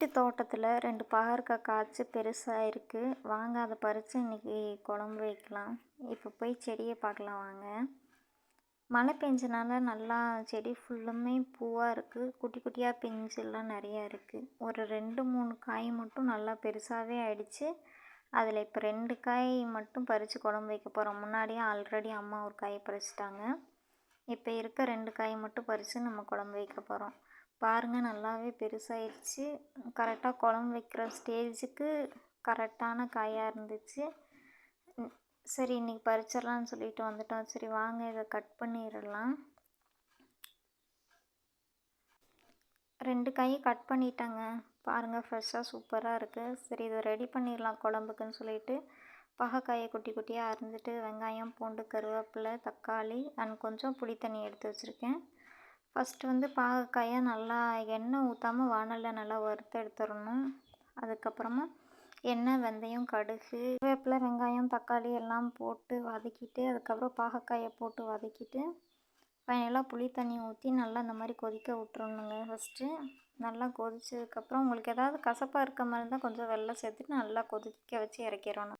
வீட்டு தோட்டத்தில் ரெண்டு பாகற்காய் காய்ச்சி பெருசாக இருக்குது வாங்க அதை பறித்து இன்றைக்கி குழம்பு வைக்கலாம். இப்போ போய் செடியை பார்க்கலாம் வாங்க. மழை பெஞ்சனால நல்லா செடி ஃபுல்லுமே பூவாக இருக்குது குட்டி குட்டியாக பிஞ்செல்லாம் நிறையா இருக்குது ஒரு ரெண்டு மூணு காய் மட்டும் நல்லா பெருசாகவே ஆயிடுச்சு. அதில் இப்போ ரெண்டு காய் மட்டும் பறித்து குழம்பு வைக்க போகிறோம் முன்னாடியே ஆல்ரெடி அம்மா ஒரு காய் பறிச்சிட்டாங்க. இப்போ இருக்க ரெண்டு காய் மட்டும் பறித்து நம்ம குழம்பு வைக்க போகிறோம் பாருங்கள் நல்லாவே பெருசாகிடுச்சு கரெக்டாக குழம்பு வைக்கிற ஸ்டேஜுக்கு கரெக்டான காயாக இருந்துச்சு. சரி இன்றைக்கி பறிச்சிடலான்னு சொல்லிட்டு வந்துட்டோம். சரி வாங்க இதை கட் பண்ணிடலாம். ரெண்டு காயும் கட் பண்ணிட்டாங்க. பாருங்கள் ஃப்ரெஷ்ஷாக சூப்பராக இருக்குது சரி இதை ரெடி பண்ணிடலாம் குழம்புக்குன்னு சொல்லிட்டு. பகக்காயை குட்டி குட்டியாக அரிஞ்சிட்டு வெங்காயம் பூண்டு கருவேப்பிலை தக்காளி அண்ட் கொஞ்சம் புளி தண்ணி எடுத்து வச்சுருக்கேன். ஃபஸ்ட்டு வந்து பாகக்காயை நல்லா எண்ணெய் ஊற்றாமல் வானலில் நல்லா வறுத்து எடுத்துடணும். அதுக்கப்புறமா எண்ணெய் வெந்தயம் கடுகு வேப்பிலை வெங்காயம் தக்காளி எல்லாம் போட்டு வதக்கிட்டு அதுக்கப்புறம் பாகக்காயை போட்டு வதக்கிட்டு ஃபைனலாக புளி தண்ணி ஊற்றி நல்லா இந்த மாதிரி கொதிக்க விட்றணுங்க ஃபஸ்ட்டு நல்லா கொதிச்சதுக்கப்புறம் உங்களுக்கு ஏதாவது கசப்பாக இருக்க மாதிரி இருந்தால் கொஞ்சம் வெள்ளம் சேர்த்துட்டு நல்லா கொதிக்க வச்சு இறக்கிடணும்.